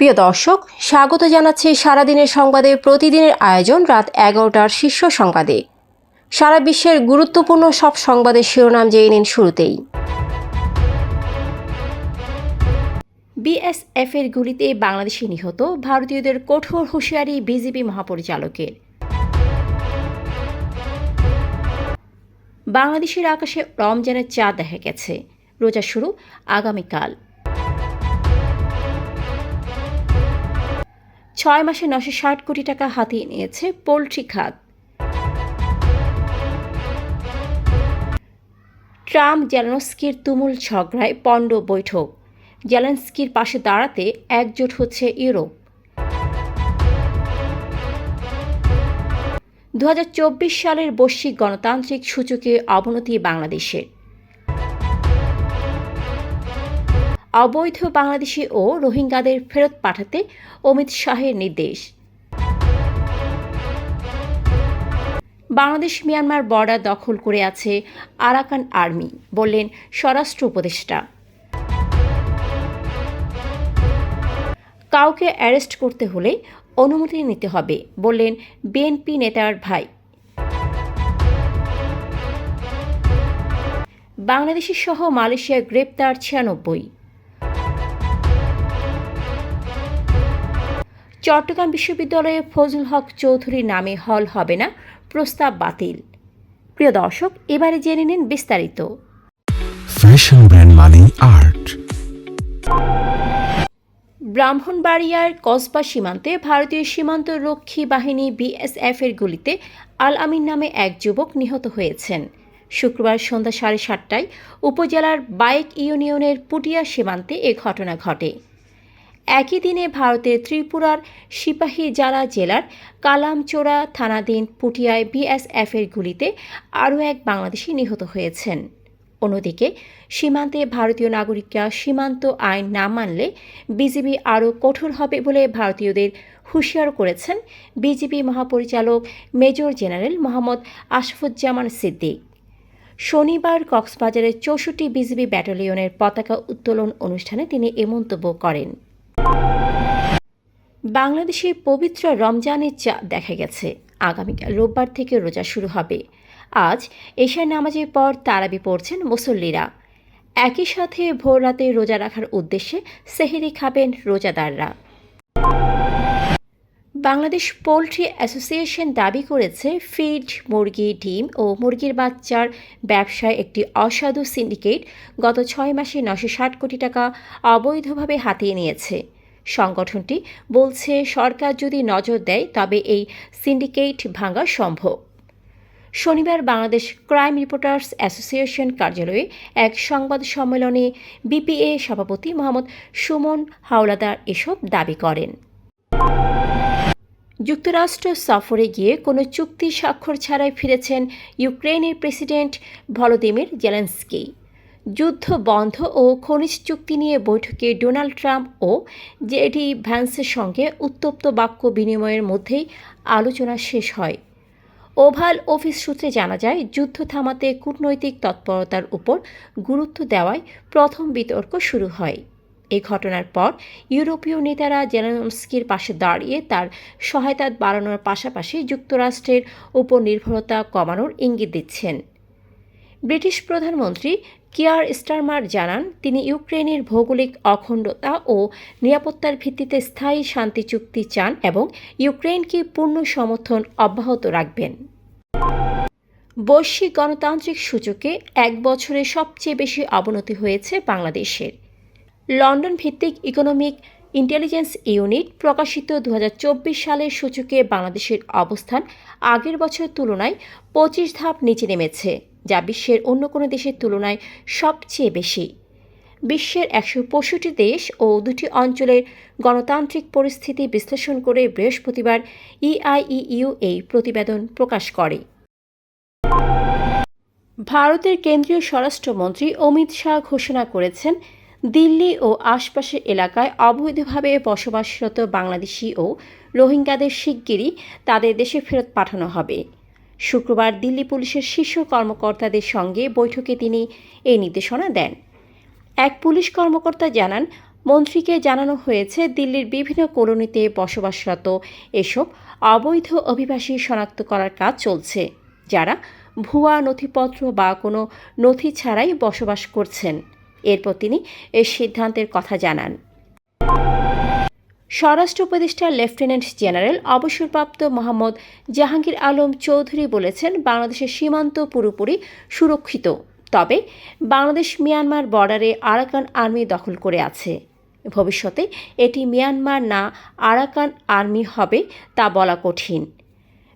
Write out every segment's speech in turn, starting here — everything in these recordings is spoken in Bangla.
প্রিয় দর্শক, স্বাগত জানাচ্ছি সারাদিনের সংবাদে। প্রতিদিনের আয়োজন রাত এগারোটার শীর্ষ সংবাদে। সারা বিশ্বের গুরুত্বপূর্ণ সব সংবাদের শিরোনাম জেনে নিন শুরুতেই। বিএসএফ এর গুলিতে বাংলাদেশি নিহত ভারতীয়দের কঠোর হুঁশিয়ারি বিজেপি মহাপরিচালকের। বাংলাদেশের আকাশে রমজানের চাঁদ দেখা গেছে। রোজা শুরু আগামীকাল। ছয় মাসে নশো ষাট কোটি টাকা হাতিয়ে নিয়েছে পোলট্রি খাত। ট্রাম্প জেলেনস্কির তুমুল ঝগড়ায় পণ্ড বৈঠক। জেলেনস্কির পাশে দাঁড়াতে একজোট হচ্ছে ইউরোপ। দু হাজার চব্বিশ সালের বৈশ্বিক গণতান্ত্রিক সূচকে অবনতি বাংলাদেশের। অবৈধ বাংলাদেশি ও রোহিঙ্গাদের ফেরত পাঠাতে অমিত শাহের নির্দেশ। বাংলাদেশ মিয়ানমার বর্ডার দখল করে আছে আরাকান আর্মি, বললেন স্বরাষ্ট্র উপদেষ্টা। কাউকে অ্যারেস্ট করতে হলে অনুমতি নিতে হবে, বললেন বিএনপি নেতার ভাই। বাংলাদেশি সহ মালয়েশিয়া গ্রেপ্তার ছিয়ানব্বই চট্টগ্রাম বিশ্ববিদ্যালয়ে ফজল হক চৌধুরীর নামে হল হবে না প্রস্তাব বাতিল। প্রিয় দর্শক এবারে জেনে নিন বিস্তারিত। ফ্যাশন ব্র্যান্ড মানে আর্ট ব্রাহ্মণবাড়িয়ার কসবা সীমান্তে ভারতীয় সীমান্ত রক্ষী বাহিনী বিএসএফ এর গুলিতে আল আমিন নামে এক যুবক নিহত হয়েছেন। শুক্রবার সন্ধ্যা সাড়ে সাতটায় উপজেলার বাইক ইউনিয়নের পুটিয়া সীমান্তে এ ঘটনা ঘটে। একই দিনে ভারতের ত্রিপুরার সিপাহী সিপাহীজালা জেলার কালামচোরা থানাধীন পুটিয়ায় বিএসএফ এর গুলিতে আরও এক বাংলাদেশি নিহত হয়েছেন। অন্যদিকে, সীমান্তে ভারতীয় নাগরিকরা সীমান্ত আইন না মানলে বিজিবি আরও কঠোর হবে বলে ভারতীয়দের হুঁশিয়ার করেছেন বিজিবি মহাপরিচালক মেজর জেনারেল মোহাম্মদ আশফুজ্জামান সিদ্দিক। শনিবার কক্সবাজারের চৌষট্টি বিজিবি ব্যাটালিয়নের পতাকা উত্তোলন অনুষ্ঠানে তিনি এ মন্তব্য করেন। বাংলাদেশে পবিত্র রমজানের চাঁদ দেখা গেছে। আগামীকাল রোববার থেকে রোজা শুরু হবে। আজ এশার নামাজের পর তারাবি পড়ছেন মুসল্লিরা। একই সাথে ভোর রাতে রোজা রাখার উদ্দেশ্যে সেহেরি খাবেন রোজাদাররা। বাংলাদেশ পোলট্রি অ্যাসোসিয়েশন দাবি করেছে, ফিড, মুরগি, ডিম ও মুরগির বাচ্চার ব্যবসায় একটি অসাধু সিন্ডিকেট গত ছয় মাসে নশো ষাট কোটি টাকা অবৈধভাবে হাতিয়ে নিয়েছে। সংগঠনটি বলছে, সরকার যদি নজর দেয়, তবে এই সিন্ডিকেট ভাঙা সম্ভব। শনিবার বাংলাদেশ ক্রাইম রিপোর্টার্স অ্যাসোসিয়েশন কার্যালয়ে এক সংবাদ সম্মেলনে বিপিএ সভাপতি মোহাম্মদ সুমন হাওলাদার এসব দাবি করেন। যুক্তরাষ্ট্র সফরে গিয়ে কোনো চুক্তি স্বাক্ষর ছাড়াই ফিরেছেন ইউক্রেনের প্রেসিডেন্ট ভলোদিমির জেলেন্সকি। যুদ্ধ বন্ধ ও খনিজ চুক্তি নিয়ে বৈঠকে ডোনাল্ড ট্রাম্প ও জেডি ভ্যান্সের সঙ্গে উত্তপ্ত বাক্য বিনিময়ের মধ্যেই আলোচনা শেষ হয়। ওভাল অফিস সূত্রে জানা যায়, যুদ্ধ থামাতে কূটনৈতিক তৎপরতার উপর গুরুত্ব দেওয়ায় প্রথম বিতর্ক শুরু হয়। এ ঘটনার পর ইউরোপীয় নেতারা জেলেনস্কির পাশে দাঁড়িয়ে তার সহায়তা বাড়ানোর পাশাপাশি যুক্তরাষ্ট্রের উপর নির্ভরতা কমানোর ইঙ্গিত দিচ্ছেন। ব্রিটিশ প্রধানমন্ত্রী কিয়ার স্টারমার জানান, তিনি ইউক্রেনের ভৌগোলিক অখণ্ডতা ও নিরাপত্তার ভিত্তিতে স্থায়ী শান্তি চুক্তি চান এবং ইউক্রেনকে পূর্ণ সমর্থন অব্যাহত রাখবেন। বৈশ্বিক গণতান্ত্রিক সূচকে এক বছরে সবচেয়ে বেশি অবনতি হয়েছে বাংলাদেশের। লন্ডন ভিত্তিক ইকোনমিক ইন্টেলিজেন্স ইউনিট প্রকাশিত দু হাজার চব্বিশ সালের সূচকে বাংলাদেশের অবস্থান আগের বছর তুলনায় পঁচিশ ধাপ নিচে নেমেছে। যা বিশ্বের অন্য কোনো দেশের তুলনায় সবচেয়ে বেশি। বিশ্বের একশো পঁয়ষট্টি দেশ ও দুটি অঞ্চলের গণতান্ত্রিক পরিস্থিতি বিশ্লেষণ করে বৃহস্পতিবার ইআইইউ এই প্রতিবেদন প্রকাশ করে। ভারতের কেন্দ্রীয় স্বরাষ্ট্রমন্ত্রী অমিত শাহ ঘোষণা করেছেন, দিল্লি ও আশপাশের এলাকায় অবৈধভাবে বসবাসরত বাংলাদেশি ও রোহিঙ্গাদের শিগগিরই তাদের দেশে ফেরত পাঠানো হবে। শুক্রবার দিল্লি পুলিশের শীর্ষ কর্মকর্তাদের সঙ্গে বৈঠকে তিনি এই নির্দেশনা দেন। এক পুলিশ কর্মকর্তা জানান, মন্ত্রীকে জানানো হয়েছে, দিল্লির বিভিন্ন কলোনিতে বসবাসরত এসব অবৈধ অভিবাসী শনাক্ত করার কাজ চলছে, যারা ভুয়া নথিপত্র বা কোনো নথি ছাড়াই বসবাস করছেন। এরপর তিনি এই সিদ্ধান্তের কথা জানান। স্বরাষ্ট্র উপদেষ্টা লেফটেন্যান্ট জেনারেল অবসরপ্রাপ্ত মোহাম্মদ জাহাঙ্গীর আলম চৌধুরী বলেছেন, বাংলাদেশের সীমান্ত পুরোপুরি সুরক্ষিত। তবে বাংলাদেশ মিয়ানমার বর্ডারে আরাকান আর্মি দখল করে আছে। ভবিষ্যতে এটি মিয়ানমার না আরাকান আর্মি হবে তা বলা কঠিন।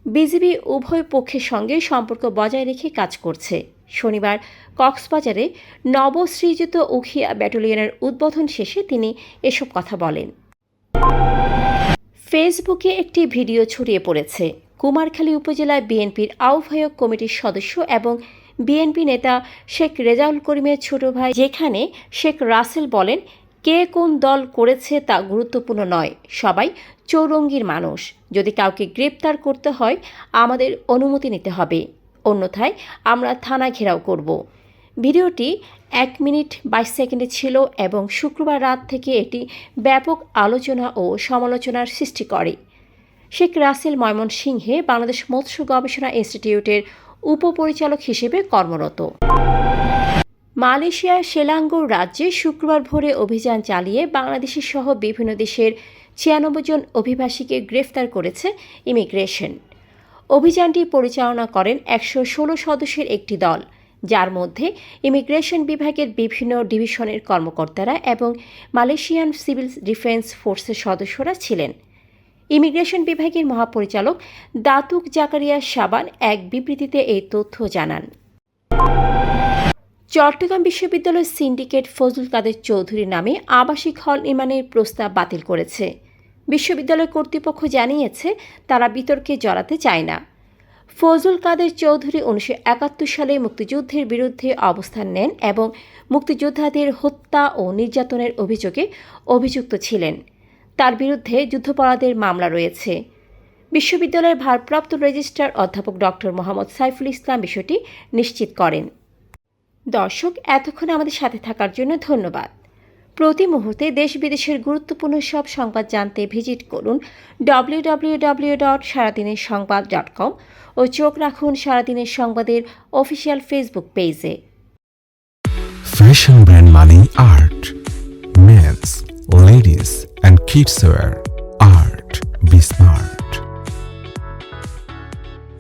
বিজিবি উভয় পক্ষের সঙ্গে সম্পর্ক বজায় রেখে কাজ করছে। শনিবার কক্সবাজারে নবসৃজিত উখিয়া ব্যাটালিয়নের উদ্বোধন শেষে তিনি এসব কথা বলেন। ফেসবুকে একটি ভিডিও ছড়িয়ে পড়েছে। কুমারখালী উপজেলায় বিএনপির আহ্বায়ক কমিটির সদস্য এবং বিএনপি নেতা শেখ রেজাউল করিমের ছোট ভাই, যেখানে শেখ রাসেল বলেন, কে কোন দল করেছে তা গুরুত্বপূর্ণ নয়, সবাই চৌরঙ্গির মানুষ। যদি কাউকে গ্রেপ্তার করতে হয়, আমাদের অনুমতি নিতে হবে। অন্যথায় আমরা থানা ঘেরাও করব। ভিডিওটি এক মিনিট বাইশ সেকেন্ডে ছিল এবং শুক্রবার রাত থেকে এটি ব্যাপক আলোচনা ও সমালোচনার সৃষ্টি করে। শেখ রাসেল ময়মনসিংহে বাংলাদেশ মৎস্য গবেষণা ইনস্টিটিউটের উপপরিচালক হিসেবে কর্মরত। মালয়েশিয়ার সেলাঙ্গোর রাজ্যে শুক্রবার ভোরে অভিযান চালিয়ে বাংলাদেশি সহ বিভিন্ন দেশের ছিয়ানব্বই জন অভিবাসীকে গ্রেফতার করেছে ইমিগ্রেশন। অভিযানটি পরিচালনা করেন একশো ষোলো সদস্যের একটি দল। যার মধ্যে ইমিগ্রেশন বিভাগের বিভিন্ন ডিভিশনের কর্মকর্তারা এবং মালয়েশিয়ান সিভিল ডিফেন্স ফোর্সের সদস্যরা ছিলেন। ইমিগ্রেশন বিভাগের মহাপরিচালক দাতুক জাকারিয়া সাবান এক বিবৃতিতে এই তথ্য জানান। চট্টগ্রাম বিশ্ববিদ্যালয়ের সিন্ডিকেট ফজলুল কাদের চৌধুরী নামে আবাসিক হল নির্মাণের প্রস্তাব বাতিল করেছে। বিশ্ববিদ্যালয় কর্তৃপক্ষ জানিয়েছে, তারা বিতর্কে জড়াতে চায় না। ফজলুল কাদের চৌধুরী উনিশশো একাত্তর সালে মুক্তিযুদ্ধের বিরুদ্ধে অবস্থান নেন এবং মুক্তিযোদ্ধাদের হত্যা ও নির্যাতনের অভিযোগে অভিযুক্ত ছিলেন। তার বিরুদ্ধে যুদ্ধাপরাধের মামলা রয়েছে। বিশ্ববিদ্যালয়ের ভারপ্রাপ্ত রেজিস্ট্রার অধ্যাপক ডক্টর মোহাম্মদ সাইফুল ইসলাম বিষয়টি নিশ্চিত করেন। দর্শক, এতক্ষণ আমাদের সাথে থাকার জন্য ধন্যবাদ। প্রতি মুহূর্তে দেশ বিদেশের গুরুত্বপূর্ণ সব সংবাদ জানতে ভিজিট করুন ডব্লিউ ডব্লিউ ডব্লিউ ডট সারাদিনের সংবাদ ডট কম ও চোখ রাখুন সারাদিনের সংবাদের অফিসিয়াল ফেসবুক পেজে brand Mani Art. Men's, ladies, and kids wear. Art. Be smart.